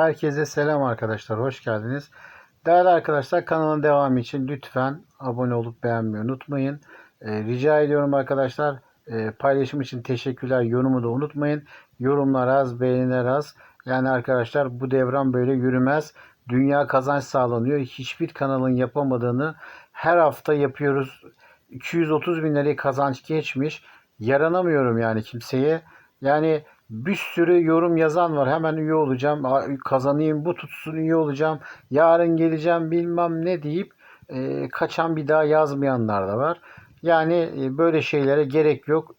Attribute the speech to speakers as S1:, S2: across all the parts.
S1: Herkese selam arkadaşlar. Hoş geldiniz. Değerli arkadaşlar kanalın devamı için lütfen abone olup beğenmeyi unutmayın. Ee, rica ediyorum arkadaşlar. Ee, paylaşım için teşekkürler. Yorumu da unutmayın. Yorumlar az, beğeniler az. Yani arkadaşlar bu devran böyle yürümez. Dünya kazanç sağlanıyor. Hiçbir kanalın yapamadığını her hafta yapıyoruz. 230 bin lirayı kazanç geçmiş. Yaranamıyorum yani kimseye. Yani bir sürü yorum yazan var. Hemen üye olacağım. "Aa, Kazanayım bu tutsun üye olacağım. Yarın geleceğim bilmem ne deyip e, kaçan bir daha yazmayanlar da var. Yani e, böyle şeylere gerek yok.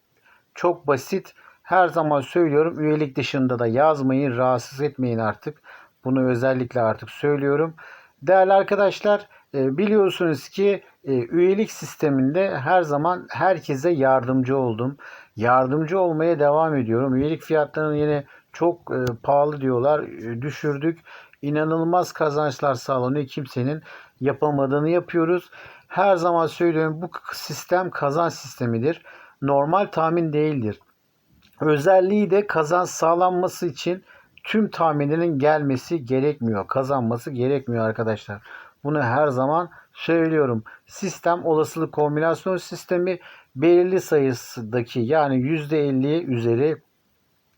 S1: Çok basit. Her zaman söylüyorum. Üyelik dışında da yazmayın. Rahatsız etmeyin artık. Bunu özellikle artık söylüyorum. Değerli arkadaşlar e, biliyorsunuz ki e, üyelik sisteminde her zaman herkese yardımcı oldum. Yardımcı olmaya devam ediyorum. Üyelik fiyatlarını yine çok e, pahalı diyorlar. Düşürdük. İnanılmaz kazançlar sağlanıyor. Kimsenin yapamadığını yapıyoruz. Her zaman söylüyorum bu sistem kazanç sistemidir. Normal tahmin değildir. Özelliği de kazanç sağlanması için tüm tahminlerin gelmesi gerekmiyor. Kazanması gerekmiyor arkadaşlar. Bunu her zaman söylüyorum. Sistem olasılık kombinasyon sistemi belirli sayısındaki yani %50 üzeri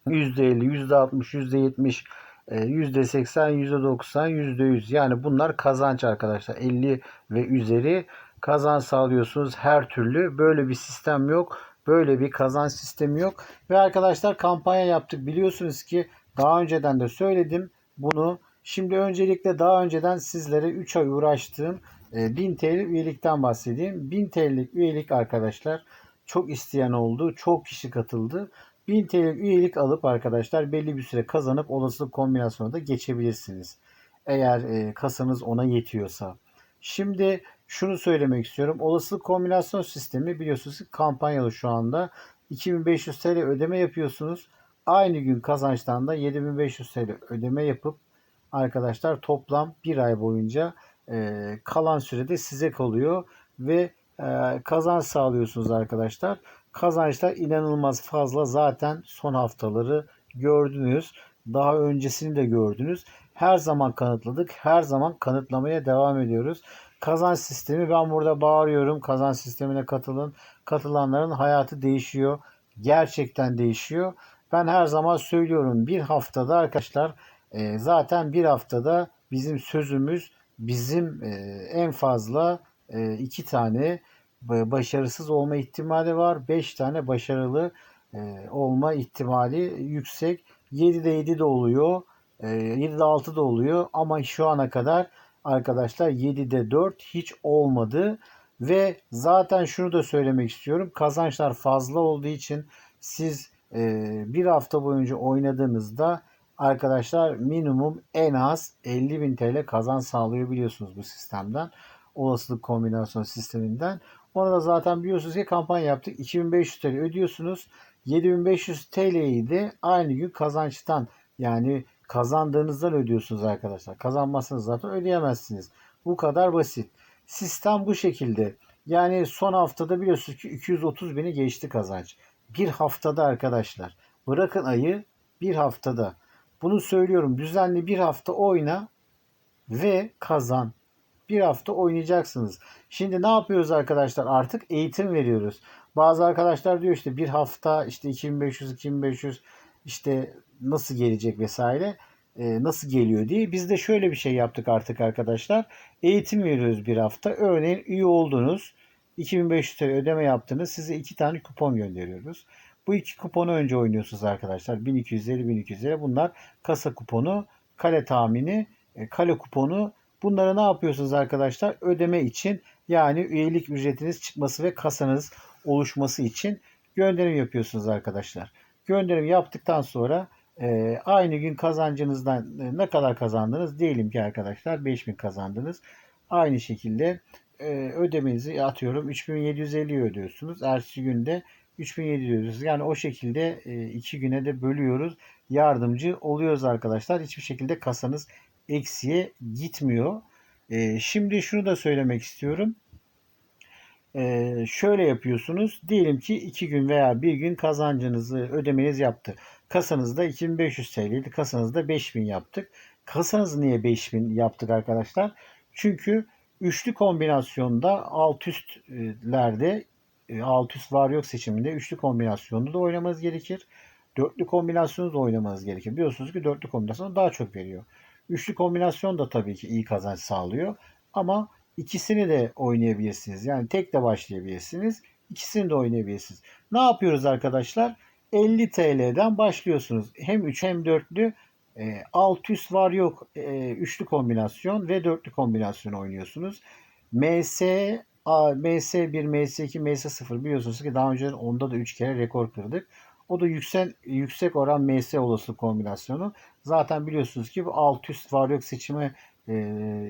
S1: %50, %60, %70, e, %80, %90, %100 yani bunlar kazanç arkadaşlar. 50 ve üzeri kazanç sağlıyorsunuz her türlü. Böyle bir sistem yok. Böyle bir kazanç sistemi yok. Ve arkadaşlar kampanya yaptık. Biliyorsunuz ki daha önceden de söyledim bunu. Şimdi öncelikle daha önceden sizlere 3 ay uğraştığım e, 1000 TL üyelikten bahsedeyim. 1000 TL'lik üyelik arkadaşlar çok isteyen oldu. Çok kişi katıldı. 1000 TL üyelik alıp arkadaşlar belli bir süre kazanıp olasılık kombinasyona da geçebilirsiniz. Eğer e, kasanız ona yetiyorsa. Şimdi şunu söylemek istiyorum. Olasılık kombinasyon sistemi biliyorsunuz kampanyalı şu anda. 2500 TL ödeme yapıyorsunuz. Aynı gün kazançtan da 7500 TL ödeme yapıp arkadaşlar toplam bir ay boyunca e, kalan sürede size kalıyor ve e, kazanç sağlıyorsunuz arkadaşlar. Kazançlar inanılmaz fazla zaten son haftaları gördünüz. Daha öncesini de gördünüz. Her zaman kanıtladık. Her zaman kanıtlamaya devam ediyoruz. Kazanç sistemi ben burada bağırıyorum. Kazanç sistemine katılın. Katılanların hayatı değişiyor. Gerçekten değişiyor. Ben her zaman söylüyorum bir haftada arkadaşlar e, zaten bir haftada bizim sözümüz bizim e, en fazla e, iki tane başarısız olma ihtimali var. Beş tane başarılı e, olma ihtimali yüksek. 7'de 7 de oluyor. E, 7'de 6 da oluyor ama şu ana kadar arkadaşlar 7'de 4 hiç olmadı. Ve zaten şunu da söylemek istiyorum. Kazançlar fazla olduğu için siz e, bir hafta boyunca oynadığınızda arkadaşlar minimum en az 50.000 TL kazanç sağlıyor biliyorsunuz bu sistemden. Olasılık kombinasyon sisteminden. Ona da zaten biliyorsunuz ki kampanya yaptık. 2500 TL ödüyorsunuz. 7500 TL'yi de aynı gün kazançtan yani kazandığınızdan ödüyorsunuz arkadaşlar. Kazanmazsanız zaten ödeyemezsiniz. Bu kadar basit. Sistem bu şekilde. Yani son haftada biliyorsunuz ki 230 bini geçti kazanç. Bir haftada arkadaşlar. Bırakın ayı bir haftada. Bunu söylüyorum. Düzenli bir hafta oyna ve kazan. Bir hafta oynayacaksınız. Şimdi ne yapıyoruz arkadaşlar? Artık eğitim veriyoruz. Bazı arkadaşlar diyor işte bir hafta işte 2500 2500 işte nasıl gelecek vesaire e, nasıl geliyor diye. Biz de şöyle bir şey yaptık artık arkadaşlar. Eğitim veriyoruz bir hafta. Örneğin üye oldunuz. 2500 TL ödeme yaptınız. Size iki tane kupon gönderiyoruz. Bu iki kuponu önce oynuyorsunuz arkadaşlar. 1250 1250 bunlar kasa kuponu, kale tahmini, e, kale kuponu. Bunları ne yapıyorsunuz arkadaşlar? Ödeme için yani üyelik ücretiniz çıkması ve kasanız oluşması için gönderim yapıyorsunuz arkadaşlar. Gönderim yaptıktan sonra e, aynı gün kazancınızdan e, ne kadar kazandınız? Diyelim ki arkadaşlar 5000 kazandınız. Aynı şekilde e, ödemenizi atıyorum 3750 ödüyorsunuz. Ertesi günde 3700 ödüyorsunuz. Yani o şekilde e, iki güne de bölüyoruz. Yardımcı oluyoruz arkadaşlar. Hiçbir şekilde kasanız eksiye gitmiyor. E, şimdi şunu da söylemek istiyorum. E, şöyle yapıyorsunuz. Diyelim ki 2 gün veya 1 gün kazancınızı ödemeniz yaptı. Kasanızda 2500 TL'ydi. Kasanızda 5000 yaptık. Kasanızı niye 5000 yaptık arkadaşlar? Çünkü üçlü kombinasyonda alt üstlerde alt üst var yok seçiminde üçlü kombinasyonda da oynamanız gerekir. Dörtlü kombinasyonu da oynamanız gerekir. Biliyorsunuz ki dörtlü kombinasyon daha çok veriyor. Üçlü kombinasyon da tabii ki iyi kazanç sağlıyor. Ama ikisini de oynayabilirsiniz. Yani tek de başlayabilirsiniz. İkisini de oynayabilirsiniz. Ne yapıyoruz arkadaşlar? 50 TL'den başlıyorsunuz. Hem 3 hem 4'lü e, alt üst var yok e, üçlü kombinasyon ve dörtlü kombinasyon oynuyorsunuz. MS A, MS1, MS2, MS0 biliyorsunuz ki daha önce onda da 3 kere rekor kırdık. O da yüksek, yüksek oran MS olasılık kombinasyonu. Zaten biliyorsunuz ki bu alt üst var yok seçimi e,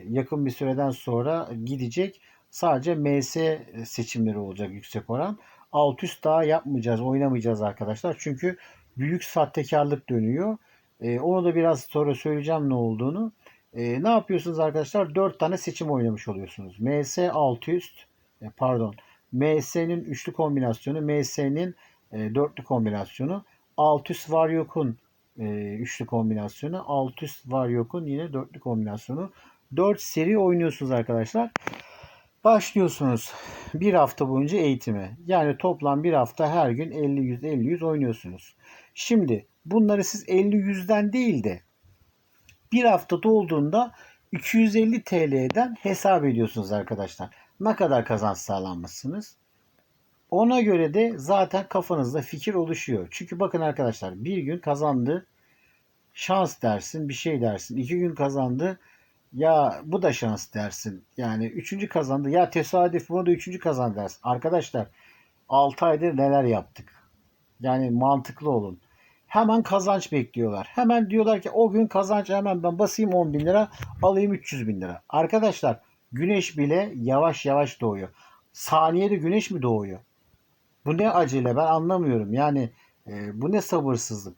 S1: yakın bir süreden sonra gidecek. Sadece MS seçimleri olacak yüksek oran. Alt üst daha yapmayacağız, oynamayacağız arkadaşlar. Çünkü büyük sahtekarlık dönüyor. E, onu da biraz sonra söyleyeceğim ne olduğunu. E, ne yapıyorsunuz arkadaşlar? 4 tane seçim oynamış oluyorsunuz. MS alt üst, e, pardon. MS'nin üçlü kombinasyonu, MS'nin e, dörtlü kombinasyonu. Alt üst var yokun e, üçlü kombinasyonu. Alt üst var yokun yine dörtlü kombinasyonu. 4 seri oynuyorsunuz arkadaşlar. Başlıyorsunuz bir hafta boyunca eğitime. Yani toplam bir hafta her gün 50-100 50-100 oynuyorsunuz. Şimdi bunları siz 50-100'den değil de bir hafta dolduğunda 250 TL'den hesap ediyorsunuz arkadaşlar. Ne kadar kazanç sağlanmışsınız? Ona göre de zaten kafanızda fikir oluşuyor. Çünkü bakın arkadaşlar bir gün kazandı şans dersin bir şey dersin. iki gün kazandı ya bu da şans dersin. Yani üçüncü kazandı ya tesadüf bunu da üçüncü kazandı dersin. Arkadaşlar 6 aydır neler yaptık. Yani mantıklı olun. Hemen kazanç bekliyorlar. Hemen diyorlar ki o gün kazanç hemen ben basayım 10 bin lira alayım 300 bin lira. Arkadaşlar güneş bile yavaş yavaş doğuyor. Saniyede güneş mi doğuyor? Bu ne acele ben anlamıyorum. Yani e, bu ne sabırsızlık.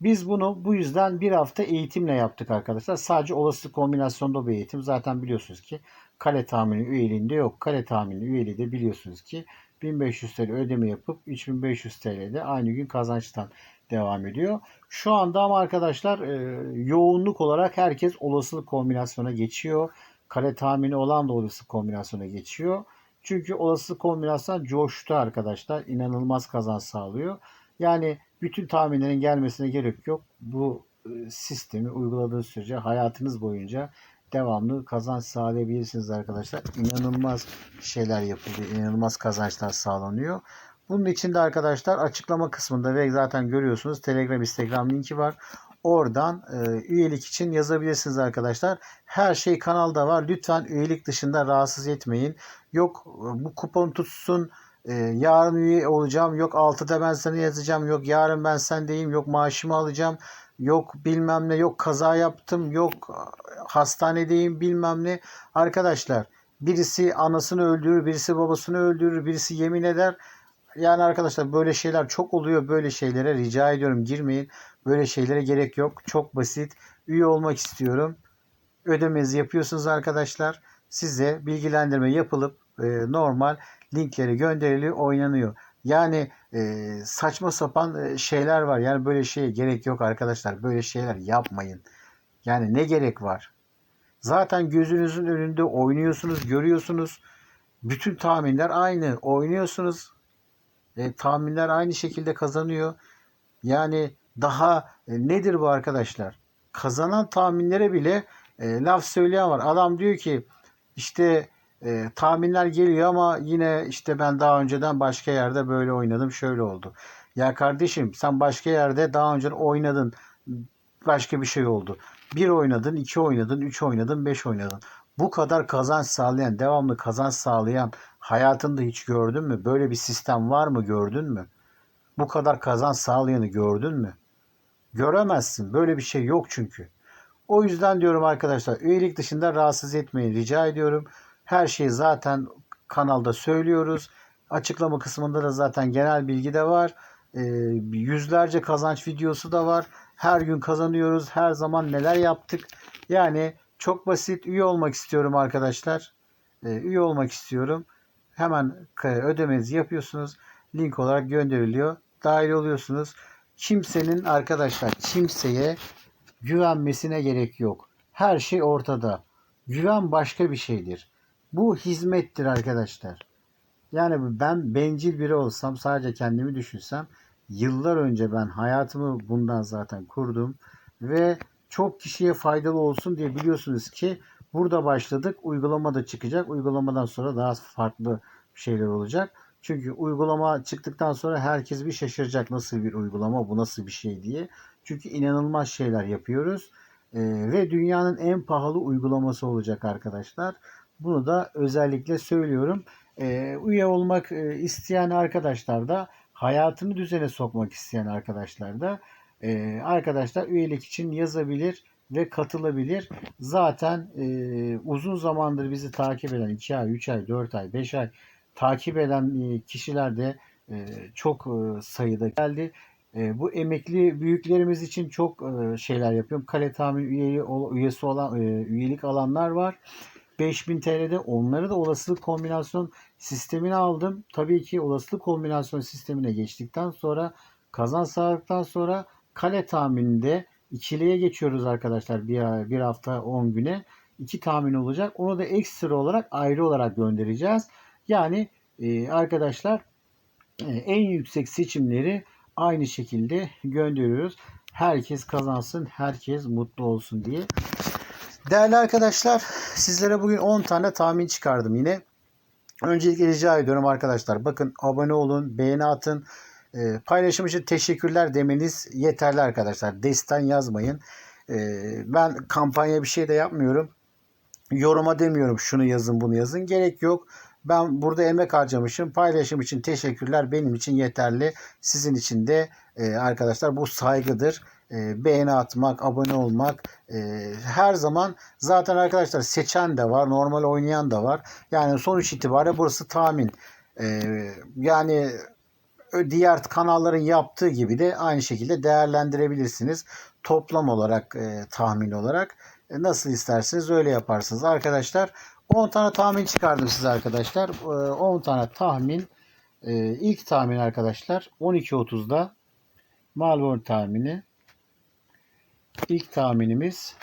S1: Biz bunu bu yüzden bir hafta eğitimle yaptık arkadaşlar. Sadece olası kombinasyonda bir eğitim. Zaten biliyorsunuz ki kale tahmini üyeliğinde yok. Kale tahmini üyeliği de biliyorsunuz ki 1500 TL ödeme yapıp 3500 TL'de aynı gün kazançtan devam ediyor. Şu anda ama arkadaşlar e, yoğunluk olarak herkes olasılık kombinasyona geçiyor. Kare tahmini olan da olasılık kombinasyona geçiyor. Çünkü olasılık kombinasyon coştu arkadaşlar. İnanılmaz kazanç sağlıyor. Yani bütün tahminlerin gelmesine gerek yok. Bu e, sistemi uyguladığınız sürece hayatınız boyunca devamlı kazanç sağlayabilirsiniz arkadaşlar. İnanılmaz şeyler yapılıyor. İnanılmaz kazançlar sağlanıyor. Bunun için de arkadaşlar açıklama kısmında ve zaten görüyorsunuz Telegram, Instagram linki var. Oradan e, üyelik için yazabilirsiniz arkadaşlar. Her şey kanalda var. Lütfen üyelik dışında rahatsız etmeyin. Yok e, bu kupon tutsun. E, yarın üye olacağım. Yok 6'da ben sana yazacağım. Yok yarın ben sendeyim. Yok maaşımı alacağım. Yok bilmem ne. Yok kaza yaptım. Yok hastanedeyim bilmem ne. Arkadaşlar birisi anasını öldürür. Birisi babasını öldürür. Birisi yemin eder. Yani arkadaşlar böyle şeyler çok oluyor. Böyle şeylere rica ediyorum girmeyin. Böyle şeylere gerek yok. Çok basit. Üye olmak istiyorum. Ödemenizi yapıyorsunuz arkadaşlar. Size bilgilendirme yapılıp e, normal linkleri gönderiliyor, oynanıyor. Yani e, saçma sapan e, şeyler var. Yani böyle şeye gerek yok arkadaşlar. Böyle şeyler yapmayın. Yani ne gerek var? Zaten gözünüzün önünde oynuyorsunuz, görüyorsunuz. Bütün tahminler aynı. Oynuyorsunuz. E, tahminler aynı şekilde kazanıyor. Yani daha e, nedir bu arkadaşlar? Kazanan tahminlere bile e, laf söyleyen var. Adam diyor ki işte e, tahminler geliyor ama yine işte ben daha önceden başka yerde böyle oynadım şöyle oldu. Ya kardeşim sen başka yerde daha önce oynadın başka bir şey oldu. Bir oynadın, iki oynadın, üç oynadın, beş oynadın. Bu kadar kazanç sağlayan, devamlı kazanç sağlayan hayatında hiç gördün mü? Böyle bir sistem var mı gördün mü? Bu kadar kazanç sağlayanı gördün mü? Göremezsin. Böyle bir şey yok çünkü. O yüzden diyorum arkadaşlar üyelik dışında rahatsız etmeyin rica ediyorum. Her şeyi zaten kanalda söylüyoruz. Açıklama kısmında da zaten genel bilgi de var. E, yüzlerce kazanç videosu da var. Her gün kazanıyoruz. Her zaman neler yaptık. Yani çok basit üye olmak istiyorum arkadaşlar. E, üye olmak istiyorum. Hemen ödemenizi yapıyorsunuz. Link olarak gönderiliyor. Dahil oluyorsunuz. Kimsenin arkadaşlar kimseye güvenmesine gerek yok. Her şey ortada. Güven başka bir şeydir. Bu hizmettir arkadaşlar. Yani ben bencil biri olsam sadece kendimi düşünsem yıllar önce ben hayatımı bundan zaten kurdum ve çok kişiye faydalı olsun diye biliyorsunuz ki burada başladık. Uygulama da çıkacak. Uygulamadan sonra daha farklı şeyler olacak. Çünkü uygulama çıktıktan sonra herkes bir şaşıracak nasıl bir uygulama bu nasıl bir şey diye. Çünkü inanılmaz şeyler yapıyoruz. Ee, ve dünyanın en pahalı uygulaması olacak arkadaşlar. Bunu da özellikle söylüyorum. Ee, üye olmak e, isteyen arkadaşlar da hayatını düzene sokmak isteyen arkadaşlar da e, arkadaşlar üyelik için yazabilir ve katılabilir. Zaten e, uzun zamandır bizi takip eden 2 ay, 3 ay, 4 ay, 5 ay takip eden e, kişiler de e, çok e, sayıda geldi. E, bu emekli büyüklerimiz için çok e, şeyler yapıyorum. Kale tahmin üyeyi, üyesi olan e, üyelik alanlar var. 5000 TL'de onları da olasılık kombinasyon sistemine aldım. Tabii ki olasılık kombinasyon sistemine geçtikten sonra kazan sağladıktan sonra kale tahmininde ikiliye geçiyoruz arkadaşlar bir, bir hafta 10 güne. iki tahmin olacak. Onu da ekstra olarak ayrı olarak göndereceğiz. Yani e, arkadaşlar e, en yüksek seçimleri aynı şekilde gönderiyoruz. Herkes kazansın, herkes mutlu olsun diye. Değerli arkadaşlar, sizlere bugün 10 tane tahmin çıkardım yine. Öncelikle rica ediyorum arkadaşlar. Bakın abone olun, beğeni atın. E, paylaşım için teşekkürler demeniz yeterli arkadaşlar. Destan yazmayın. E, ben kampanya bir şey de yapmıyorum. Yoruma demiyorum şunu yazın bunu yazın. Gerek yok. Ben burada emek harcamışım. Paylaşım için teşekkürler. Benim için yeterli. Sizin için de e, arkadaşlar bu saygıdır. E, beğeni atmak, abone olmak e, her zaman zaten arkadaşlar seçen de var, normal oynayan da var. Yani sonuç itibariyle burası tahmin. E, yani diğer kanalların yaptığı gibi de aynı şekilde değerlendirebilirsiniz. Toplam olarak, e, tahmin olarak e, nasıl isterseniz öyle yaparsınız. Arkadaşlar 10 tane tahmin çıkardım size arkadaşlar. E, 10 tane tahmin. E, ilk tahmin arkadaşlar 12.30'da Malborn tahmini. İlk tahminimiz.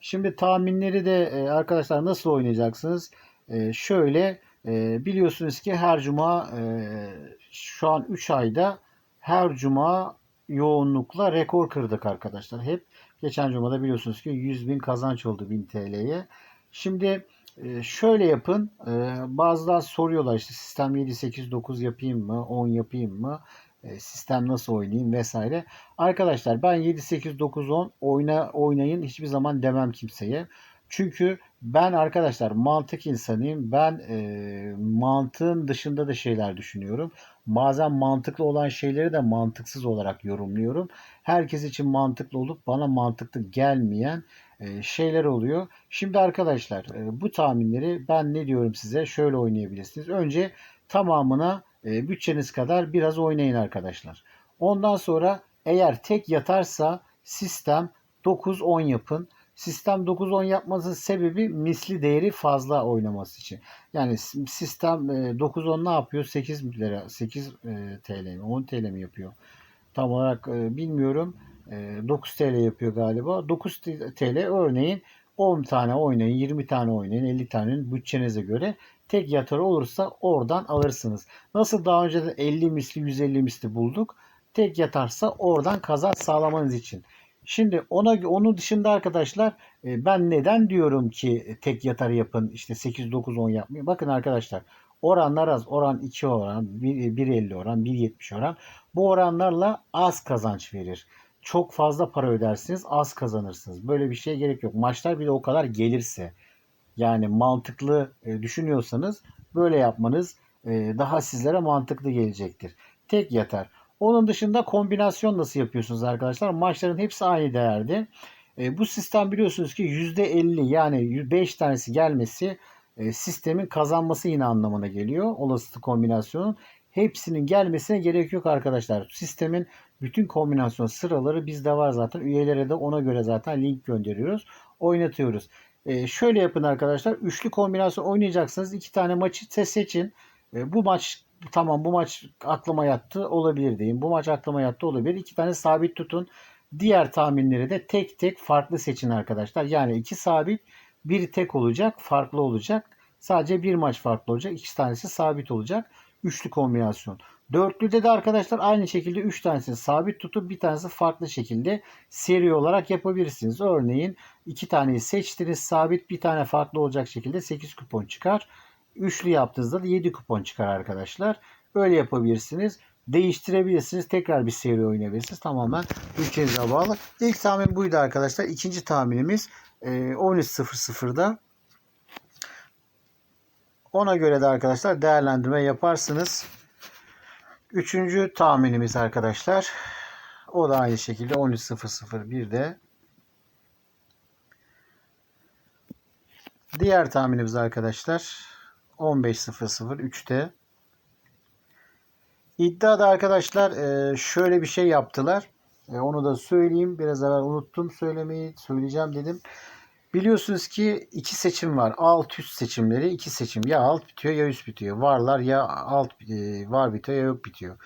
S1: Şimdi tahminleri de e, arkadaşlar nasıl oynayacaksınız? E, şöyle e, biliyorsunuz ki her cuma şu an 3 ayda her cuma yoğunlukla rekor kırdık arkadaşlar. Hep geçen cumada biliyorsunuz ki 100 bin kazanç oldu 1000 TL'ye. Şimdi şöyle yapın. Bazılar soruyorlar işte sistem 7, 8, 9 yapayım mı? 10 yapayım mı? E, sistem nasıl oynayayım vesaire. Arkadaşlar ben 7, 8, 9, 10 oyna, oynayın hiçbir zaman demem kimseye. Çünkü ben arkadaşlar mantık insanıyım. Ben e, mantığın dışında da şeyler düşünüyorum. Bazen mantıklı olan şeyleri de mantıksız olarak yorumluyorum. Herkes için mantıklı olup bana mantıklı gelmeyen e, şeyler oluyor. Şimdi arkadaşlar e, bu tahminleri ben ne diyorum size? Şöyle oynayabilirsiniz. Önce tamamına e, bütçeniz kadar biraz oynayın arkadaşlar. Ondan sonra eğer tek yatarsa sistem 9-10 yapın. Sistem 9-10 yapmasının sebebi misli değeri fazla oynaması için. Yani sistem 9-10 ne yapıyor? 8 lira, 8 TL mi, 10 TL mi yapıyor? Tam olarak bilmiyorum. 9 TL yapıyor galiba. 9 TL örneğin 10 tane oynayın, 20 tane oynayın, 50 tane bütçenize göre tek yatarı olursa oradan alırsınız. Nasıl daha önce de 50 misli 150 misli bulduk. Tek yatarsa oradan kazanç sağlamanız için. Şimdi ona onun dışında arkadaşlar e, ben neden diyorum ki tek yatarı yapın işte 8 9 10 yapmayın. Bakın arkadaşlar oranlar az. Oran 2 oran, 1.50 oran, 1.70 oran. Bu oranlarla az kazanç verir. Çok fazla para ödersiniz, az kazanırsınız. Böyle bir şeye gerek yok. Maçlar bile o kadar gelirse yani mantıklı e, düşünüyorsanız böyle yapmanız e, daha sizlere mantıklı gelecektir. Tek yatar. Onun dışında kombinasyon nasıl yapıyorsunuz arkadaşlar? Maçların hepsi aynı değerde. E, bu sistem biliyorsunuz ki %50 yani 5 tanesi gelmesi e, sistemin kazanması yine anlamına geliyor. Olasılık kombinasyonun. Hepsinin gelmesine gerek yok arkadaşlar. Sistemin bütün kombinasyon sıraları bizde var zaten. Üyelere de ona göre zaten link gönderiyoruz. Oynatıyoruz. E, şöyle yapın arkadaşlar. Üçlü kombinasyon oynayacaksınız. iki tane maçı seçin. E, bu maç tamam bu maç aklıma yattı olabilir diyeyim. Bu maç aklıma yattı olabilir. İki tane sabit tutun. Diğer tahminleri de tek tek farklı seçin arkadaşlar. Yani iki sabit, biri tek olacak, farklı olacak. Sadece bir maç farklı olacak. İki tanesi sabit olacak. Üçlü kombinasyon. Dörtlüde de arkadaşlar aynı şekilde 3 tanesini sabit tutup bir tanesi farklı şekilde seri olarak yapabilirsiniz. Örneğin 2 taneyi seçtiniz sabit bir tane farklı olacak şekilde 8 kupon çıkar. Üçlü yaptığınızda da 7 kupon çıkar arkadaşlar. Öyle yapabilirsiniz. Değiştirebilirsiniz. Tekrar bir seri oynayabilirsiniz. Tamamen bütçenize bağlı. İlk tahmin buydu arkadaşlar. İkinci tahminimiz e, 13.00'da. Ona göre de arkadaşlar değerlendirme yaparsınız. Üçüncü tahminimiz arkadaşlar. O da aynı şekilde 13.001'de. Diğer tahminimiz arkadaşlar 15.003'te. İddiada arkadaşlar e, şöyle bir şey yaptılar. E, Onu da söyleyeyim. Biraz evvel unuttum söylemeyi. Söyleyeceğim dedim. Biliyorsunuz ki iki seçim var. Alt üst seçimleri iki seçim. Ya alt bitiyor ya üst bitiyor. Varlar ya alt e, var bitiyor ya yok bitiyor.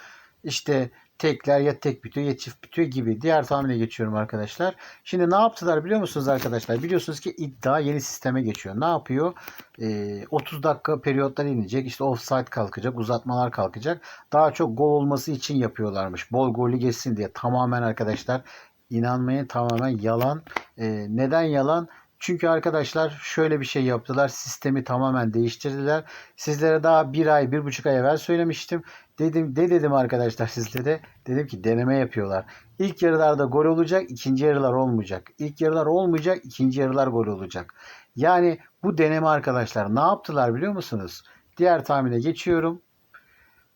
S1: İşte tekler ya tek bitiyor ya çift bitiyor gibi. Diğer tahmine geçiyorum arkadaşlar. Şimdi ne yaptılar biliyor musunuz arkadaşlar? Biliyorsunuz ki iddia yeni sisteme geçiyor. Ne yapıyor? Ee, 30 dakika periyotlar inecek. İşte offside kalkacak. Uzatmalar kalkacak. Daha çok gol olması için yapıyorlarmış. Bol golü geçsin diye. Tamamen arkadaşlar inanmayın tamamen yalan. Ee, neden yalan? Çünkü arkadaşlar şöyle bir şey yaptılar. Sistemi tamamen değiştirdiler. Sizlere daha bir ay, bir buçuk ay evvel söylemiştim. Dedim, de dedim arkadaşlar sizlere. Dedim ki deneme yapıyorlar. İlk yarılarda gol olacak, ikinci yarılar olmayacak. İlk yarılar olmayacak, ikinci yarılar gol olacak. Yani bu deneme arkadaşlar ne yaptılar biliyor musunuz? Diğer tahmine geçiyorum.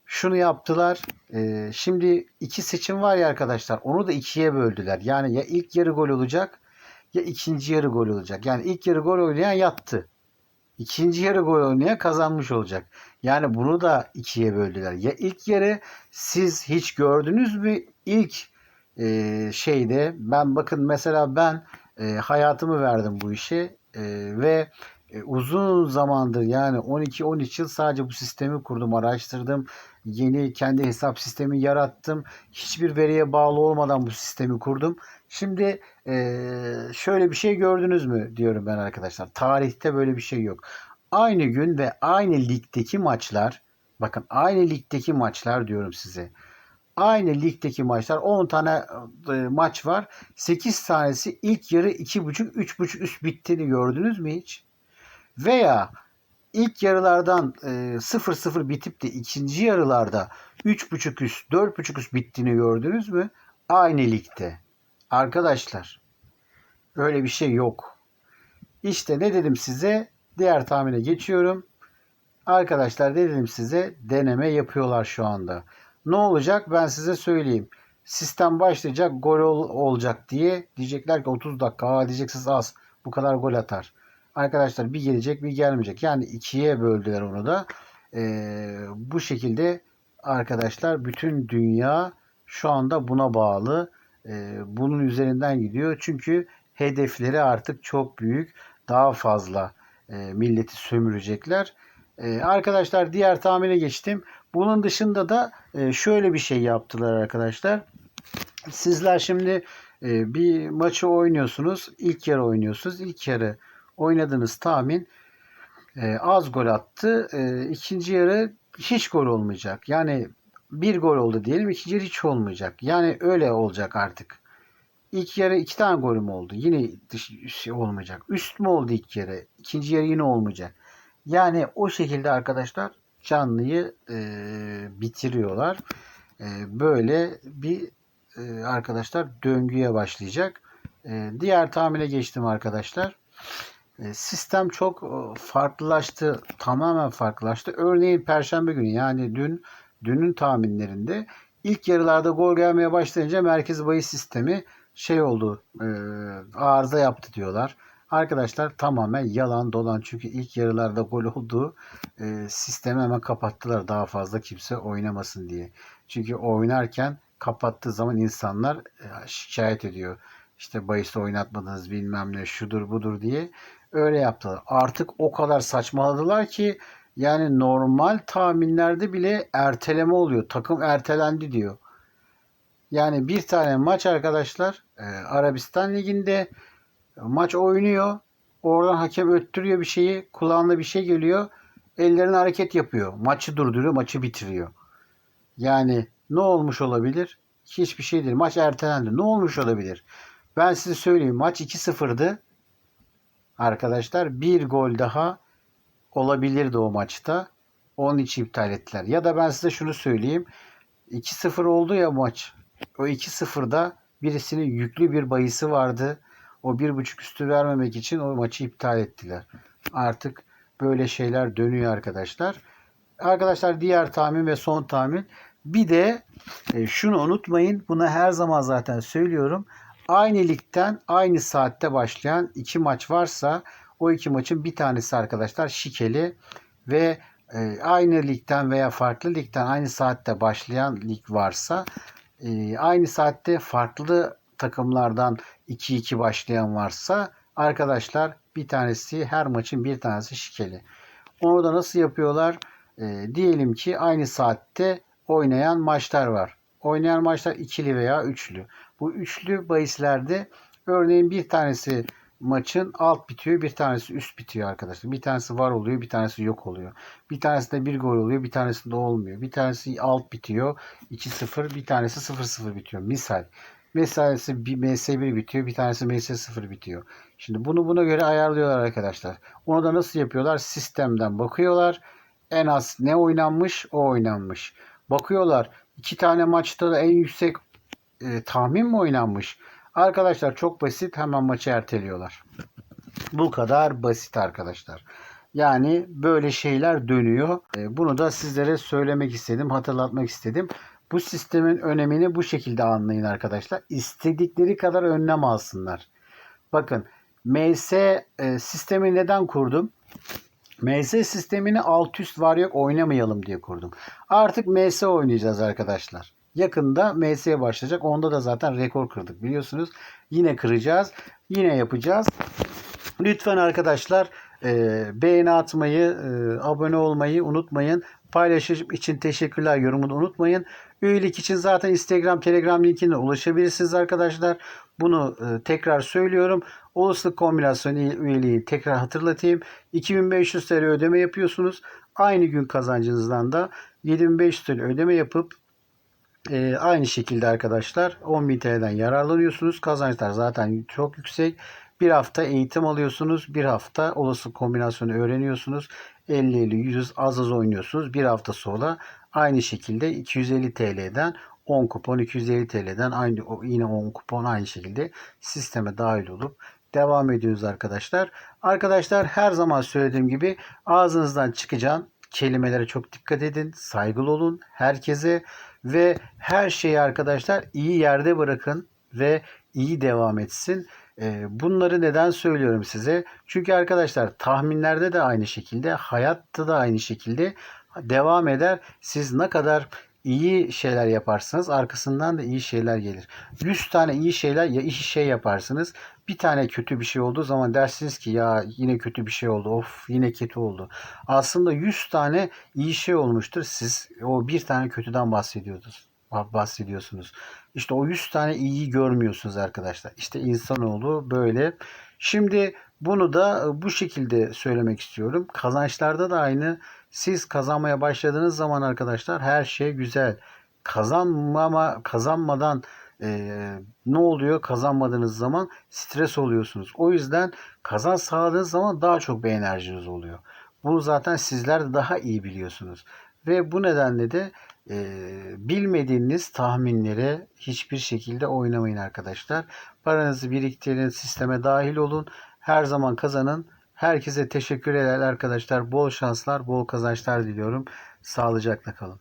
S1: Şunu yaptılar. Ee, şimdi iki seçim var ya arkadaşlar. Onu da ikiye böldüler. Yani ya ilk yarı gol olacak ya ikinci yarı gol olacak. Yani ilk yarı gol oynayan yattı. İkinci yarı gol oynayan kazanmış olacak. Yani bunu da ikiye böldüler. Ya ilk yarı siz hiç gördünüz mü? İlk e, şeyde ben bakın mesela ben e, hayatımı verdim bu işe e, ve e, uzun zamandır yani 12-13 yıl sadece bu sistemi kurdum, araştırdım. Yeni kendi hesap sistemi yarattım. Hiçbir veriye bağlı olmadan bu sistemi kurdum. Şimdi e, şöyle bir şey gördünüz mü diyorum ben arkadaşlar. Tarihte böyle bir şey yok. Aynı gün ve aynı ligdeki maçlar bakın aynı ligdeki maçlar diyorum size. Aynı ligdeki maçlar 10 tane e, maç var. 8 tanesi ilk yarı 2.5 3.5 üst bittiğini gördünüz mü hiç? Veya ilk yarılardan e, 0-0 bitip de ikinci yarılarda 3.5 üst 4.5 üst bittiğini gördünüz mü? Aynı ligde. Arkadaşlar öyle bir şey yok. İşte ne dedim size? Diğer tahmine geçiyorum. Arkadaşlar dedim size deneme yapıyorlar şu anda. Ne olacak ben size söyleyeyim. Sistem başlayacak gol ol, olacak diye diyecekler ki 30 dakika Aa, diyeceksiniz az bu kadar gol atar. Arkadaşlar bir gelecek bir gelmeyecek. Yani ikiye böldüler onu da. Ee, bu şekilde arkadaşlar bütün dünya şu anda buna bağlı. Ee, bunun üzerinden gidiyor. Çünkü hedefleri artık çok büyük. Daha fazla e, milleti sömürecekler. E, arkadaşlar diğer tahmine geçtim. Bunun dışında da e, şöyle bir şey yaptılar arkadaşlar. Sizler şimdi e, bir maçı oynuyorsunuz. İlk yarı oynuyorsunuz. İlk yarı oynadığınız tahmin e, az gol attı. E, ikinci yarı hiç gol olmayacak. Yani bir gol oldu diyelim. ikinci yarı hiç olmayacak. Yani öyle olacak artık. İlk yarı iki tane golüm oldu. Yine şey olmayacak. Üst mü oldu ilk yarı? İkinci yarı yine olmayacak. Yani o şekilde arkadaşlar canlıyı e, bitiriyorlar. E, böyle bir e, arkadaşlar döngüye başlayacak. E, diğer tahmine geçtim arkadaşlar. E, sistem çok e, farklılaştı. Tamamen farklılaştı. Örneğin Perşembe günü yani dün dünün tahminlerinde ilk yarılarda gol gelmeye başlayınca merkez bahis sistemi şey oldu e, arıza yaptı diyorlar. Arkadaşlar tamamen yalan dolan çünkü ilk yarılarda gol oldu e, sistemi hemen kapattılar daha fazla kimse oynamasın diye. Çünkü oynarken kapattığı zaman insanlar e, şikayet ediyor. İşte bahiste oynatmadınız bilmem ne şudur budur diye öyle yaptılar. Artık o kadar saçmaladılar ki yani normal tahminlerde bile erteleme oluyor. Takım ertelendi diyor. Yani bir tane maç arkadaşlar e, Arabistan Ligi'nde maç oynuyor. Oradan hakem öttürüyor bir şeyi. Kulağına bir şey geliyor. Ellerine hareket yapıyor. Maçı durduruyor. Maçı bitiriyor. Yani ne olmuş olabilir? Hiçbir şey değil. Maç ertelendi. Ne olmuş olabilir? Ben size söyleyeyim. Maç 2-0'dı. Arkadaşlar bir gol daha olabilirdi o maçta. Onun için iptal ettiler. Ya da ben size şunu söyleyeyim. 2-0 oldu ya maç. O 2-0'da birisinin yüklü bir bayısı vardı. O bir buçuk üstü vermemek için o maçı iptal ettiler. Artık böyle şeyler dönüyor arkadaşlar. Arkadaşlar diğer tahmin ve son tahmin. Bir de e, şunu unutmayın. Bunu her zaman zaten söylüyorum. Aynı ligden aynı saatte başlayan iki maç varsa o iki maçın bir tanesi arkadaşlar şikeli ve e, aynı ligden veya farklı ligden aynı saatte başlayan lig varsa e, aynı saatte farklı takımlardan 2-2 başlayan varsa arkadaşlar bir tanesi her maçın bir tanesi şikeli. Onu da nasıl yapıyorlar? E, diyelim ki aynı saatte oynayan maçlar var. Oynayan maçlar ikili veya üçlü. Bu üçlü bahislerde örneğin bir tanesi maçın alt bitiyor, bir tanesi üst bitiyor arkadaşlar. Bir tanesi var oluyor, bir tanesi yok oluyor. Bir tanesinde bir gol oluyor, bir tanesinde olmuyor. Bir tanesi alt bitiyor, 2-0, bir tanesi 0-0 bitiyor. Misal. Meselesi bir MS1 bitiyor, bir tanesi MS0 bitiyor. Şimdi bunu buna göre ayarlıyorlar arkadaşlar. Onu da nasıl yapıyorlar? Sistemden bakıyorlar. En az ne oynanmış, o oynanmış. Bakıyorlar iki tane maçta da en yüksek e, tahmin mi oynanmış? Arkadaşlar çok basit hemen maçı erteliyorlar. Bu kadar basit arkadaşlar. Yani böyle şeyler dönüyor. E, bunu da sizlere söylemek istedim, hatırlatmak istedim. Bu sistemin önemini bu şekilde anlayın arkadaşlar. İstedikleri kadar önlem alsınlar. Bakın MS e, sistemi neden kurdum? MS sistemini alt üst var yok oynamayalım diye kurdum. Artık MS oynayacağız arkadaşlar. Yakında MS'ye başlayacak. Onda da zaten rekor kırdık biliyorsunuz. Yine kıracağız. Yine yapacağız. Lütfen arkadaşlar e, beğeni atmayı, e, abone olmayı unutmayın. Paylaşım için teşekkürler yorumunu unutmayın. Üyelik için zaten Instagram, Telegram linkine ulaşabilirsiniz arkadaşlar. Bunu e, tekrar söylüyorum. Olasılık kombinasyonu üyeliği tekrar hatırlatayım. 2500 TL ödeme yapıyorsunuz. Aynı gün kazancınızdan da 7500 TL ödeme yapıp e, aynı şekilde arkadaşlar 10.000 TL'den yararlanıyorsunuz. Kazançlar zaten çok yüksek. Bir hafta eğitim alıyorsunuz. Bir hafta olası kombinasyonu öğreniyorsunuz. 50-50 100 az az oynuyorsunuz. Bir hafta sonra aynı şekilde 250 TL'den 10 kupon 250 TL'den aynı yine 10 kupon aynı şekilde sisteme dahil olup devam ediyoruz arkadaşlar. Arkadaşlar her zaman söylediğim gibi ağzınızdan çıkacağın kelimelere çok dikkat edin. Saygılı olun herkese ve her şeyi arkadaşlar iyi yerde bırakın ve iyi devam etsin. Ee, bunları neden söylüyorum size? Çünkü arkadaşlar tahminlerde de aynı şekilde, hayatta da aynı şekilde devam eder. Siz ne kadar iyi şeyler yaparsınız arkasından da iyi şeyler gelir. 100 tane iyi şeyler ya iyi şey yaparsınız. Bir tane kötü bir şey olduğu zaman dersiniz ki ya yine kötü bir şey oldu. Of yine kötü oldu. Aslında 100 tane iyi şey olmuştur. Siz o bir tane kötüden bahsediyordunuz bahsediyorsunuz. İşte o 100 tane iyiyi görmüyorsunuz arkadaşlar. İşte insanoğlu böyle. Şimdi bunu da bu şekilde söylemek istiyorum. Kazançlarda da aynı. Siz kazanmaya başladığınız zaman arkadaşlar her şey güzel. Kazanmama kazanmadan e, ne oluyor? Kazanmadığınız zaman stres oluyorsunuz. O yüzden kazan sağladığınız zaman daha çok bir enerjiniz oluyor. Bunu zaten sizler de daha iyi biliyorsunuz. Ve bu nedenle de e, bilmediğiniz tahminlere hiçbir şekilde oynamayın arkadaşlar. Paranızı biriktirin, sisteme dahil olun. Her zaman kazanın. Herkese teşekkür eder arkadaşlar. Bol şanslar, bol kazançlar diliyorum. Sağlıcakla kalın.